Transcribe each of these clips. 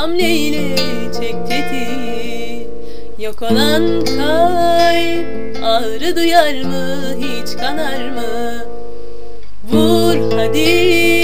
Hamleyle çek tetiği Yok olan kalp ağrı duyar mı hiç kanar mı? Vur hadi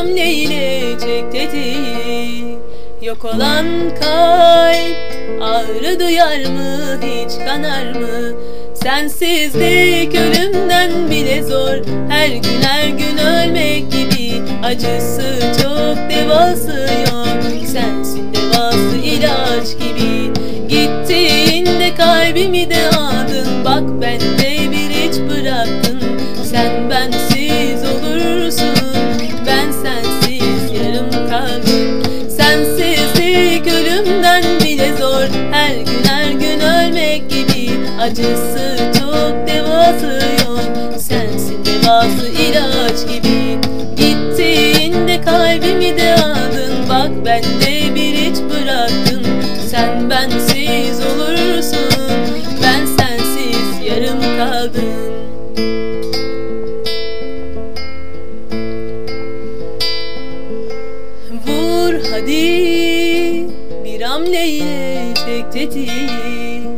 hamleyle çek tetiği Yok olan kalp ağrı duyar mı hiç kanar mı? Sensizlik ölümden bile zor. Her gün her gün ölmek gibi Acısı çok devası yok. Sensin devası ilaç gibi. Gittiğinde kalbimi de Acısı çok devası yok. Sensin devası ilaç gibi. Gittiğinde kalbimi de aldın. Bak ben de bir hiç bıraktın Sen bensiz olursun. Ben sensiz yarım kaldım. Vur hadi bir hamleyle çek tetiği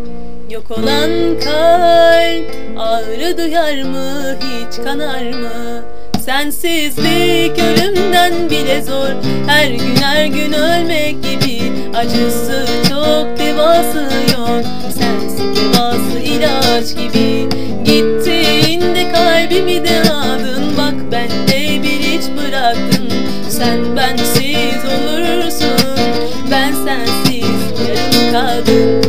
Yok olan kalp ağrı duyar mı hiç kanar mı? Sensizlik ölümden bile zor. Her gün her gün ölmek gibi Acısı çok devası yok. Sensin devası ilaç gibi. Gittiğinde kalbimi de aldın. Bak ben de bir hiç bıraktın Sen bensiz olursun. Ben sensiz yarım kaldım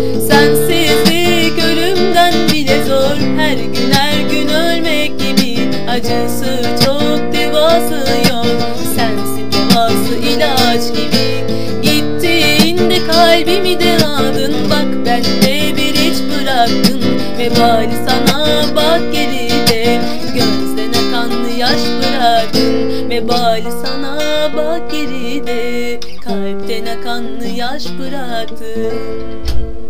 kalbimi de aldın Bak ben de bir hiç bıraktın Vebali sana bak geride Gözden akan yaş bıraktın Vebali sana bak geride Kalpten akan yaş bıraktın